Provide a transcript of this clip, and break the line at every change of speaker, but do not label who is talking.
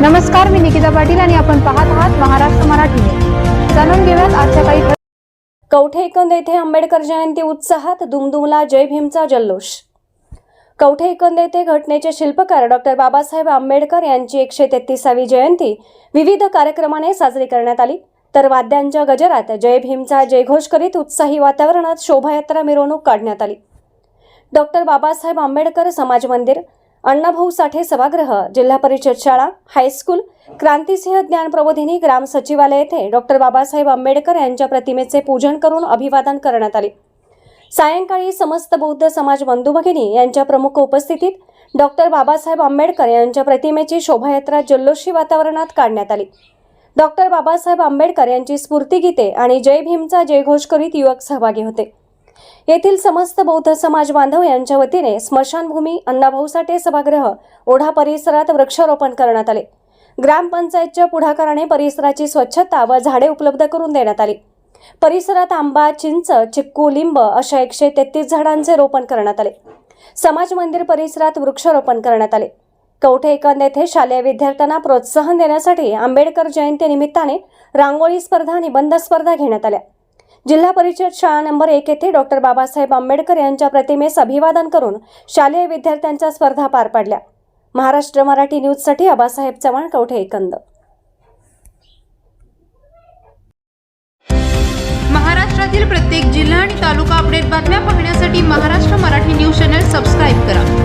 नमस्कार निकिता पाटील आणि आपण पाहत आहात महाराष्ट्र मराठी जाणून घेऊयात आजच्या काही कवठेकंद
कवठे येथे आंबेडकर जयंती उत्साहात दुमदुमला जय भीमचा जल्लोष. कवठे एकंद येथे घटनेचे शिल्पकार डॉक्टर बाबासाहेब आंबेडकर यांची एकशे तेहतीसावी जयंती विविध कार्यक्रमाने साजरी करण्यात आली. तर वाद्यांच्या गजरात जय भीमचा जयघोष करीत उत्साही वातावरणात शोभायात्रा मिरवणूक काढण्यात आली. डॉक्टर बाबासाहेब आंबेडकर समाज मंदिर अण्णाभाऊ साठे सभागृह जिल्हा परिषद शाळा हायस्कूल क्रांतिसिंह ज्ञान प्रबोधिनी ग्राम सचिवालय येथे डॉक्टर बाबासाहेब आंबेडकर यांच्या प्रतिमेचे पूजन करून अभिवादन करण्यात आले. सायंकाळी समस्त बौद्ध समाज बंधू भगिनी यांच्या प्रमुख उपस्थितीत डॉक्टर बाबासाहेब आंबेडकर यांच्या प्रतिमेची शोभायात्रा जल्लोषी वातावरणात काढण्यात आली. डॉक्टर बाबासाहेब आंबेडकर यांची स्फूर्तिगीते आणि जय भीमचा जयघोष करीत युवक सहभागी होते. येथील समस्त बौद्ध समाज बांधव यांच्या वतीने स्मशानभूमी अण्णाभाऊ साठे सभागृह ओढा परिसरात वृक्षारोपण करण्यात आले. ग्रामपंचायतच्या पुढाकाराने परिसराची स्वच्छता व झाडे उपलब्ध करून देण्यात आली. परिसरात आंबा चिंच चिक्कू लिंब अशा एकशे तेहतीस झाडांचे रोपण करण्यात आले. समाज मंदिर परिसरात वृक्षारोपण करण्यात आले. कवठे एकंद येथे शालेय विद्यार्थ्यांना प्रोत्साहन देण्यासाठी आंबेडकर जयंती निमित्ताने रांगोळी स्पर्धा निबंध स्पर्धा घेण्यात आल्या. जिल्हा परिषद शाळा नंबर एक येथे डॉक्टर बाबासाहेब आंबेडकर यांच्या प्रतिमेस अभिवादन करून शालेय विद्यार्थ्यांच्या स्पर्धा पार पाडल्या. महाराष्ट्र मराठी न्यूजसाठी आबासाहेब चव्हाण कवठे एकंद.
महाराष्ट्रातील प्रत्येक जिल्हा आणि तालुका अपडेट बातम्या पाहण्यासाठी Maharashtra Marathi news channel subscribe करा.